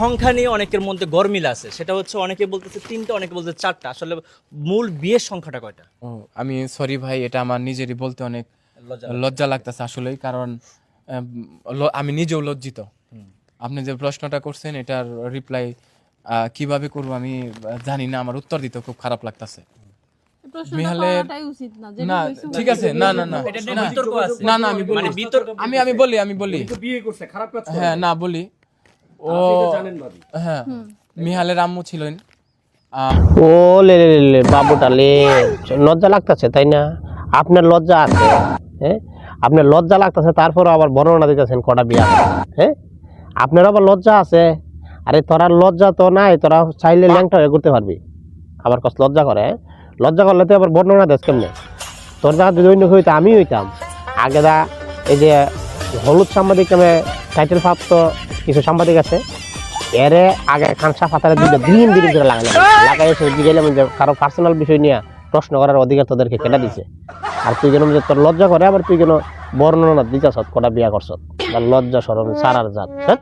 সংখ্যা নিয়ে অনেকের মধ্যে গরমিল আছে। সেটা হচ্ছে অনেকে বলতেছে তিনটা অনেকে বলতেছে চারটা। আসলে মূল বিয়ের সংখ্যাটা কয়টা? ও আমি সরি ভাই এটা আমার নিজেরই বলতে অনেক লজ্জা লাগতেছে। আসলেই কারণ আমি নিজেও লজ্জিত। আপনি যে প্রশ্নটা করছেন এটার রিপ্লাই কীভাবে করব আমি জানি না আমার উত্তর দিতে খুব খারাপ লাগতেছে। না ঠিক আছে না না না। না, না না আমি বলি। আমি আমি বলি আমি বলি। বিয়ে করছে খারাপ কাজ করে হ্যাঁ না বলি। ও জানেন ভাবি হ্যাঁ মিহালের আম্মু ছিলেন। ও লে লে লে বাবুটা লে। লজ্জা লাগতেছে তাই না? আপনার লজ্জা আছে হ্যাঁ? আপনার লজ্জা লাগতেছে তারপর আবার বর্ণনা দিতেছেন কটা বিয়া হ্যাঁ? আপনার আবার লজ্জা আছে? আরে তোরা লজ্জা তো নাই তোরা চাইলে ল্যাংটা হয়ে করতে পারবি। আবার কষ্ট লজ্জা করে হ্যাঁ? লজ্জা করলে তো আবার বর্ণনা দেশ কেমনে? তোর জায়গা যদি অন্য হইতো আমি হইতাম। আগে দা এই যে হলুদ সাংবাদিক নামে টাইটেল প্রাপ্ত কিছু সাংবাদিক আছে। এরে আগে খানসা ফাতারে দুইটা দিন দিন ধরে লাগালাম লাগাই। এসে গেলাম যে কারও পার্সোনাল বিষয় নিয়ে প্রশ্ন করার অধিকার তোদেরকে কেটে দিছে। আর তুই যেন তোর লজ্জা করে, আবার তুই যেন বর্ণনা দিতেছ কটা বিয়া করছ লজ্জা সরম সারার জাত হ্যাঁ?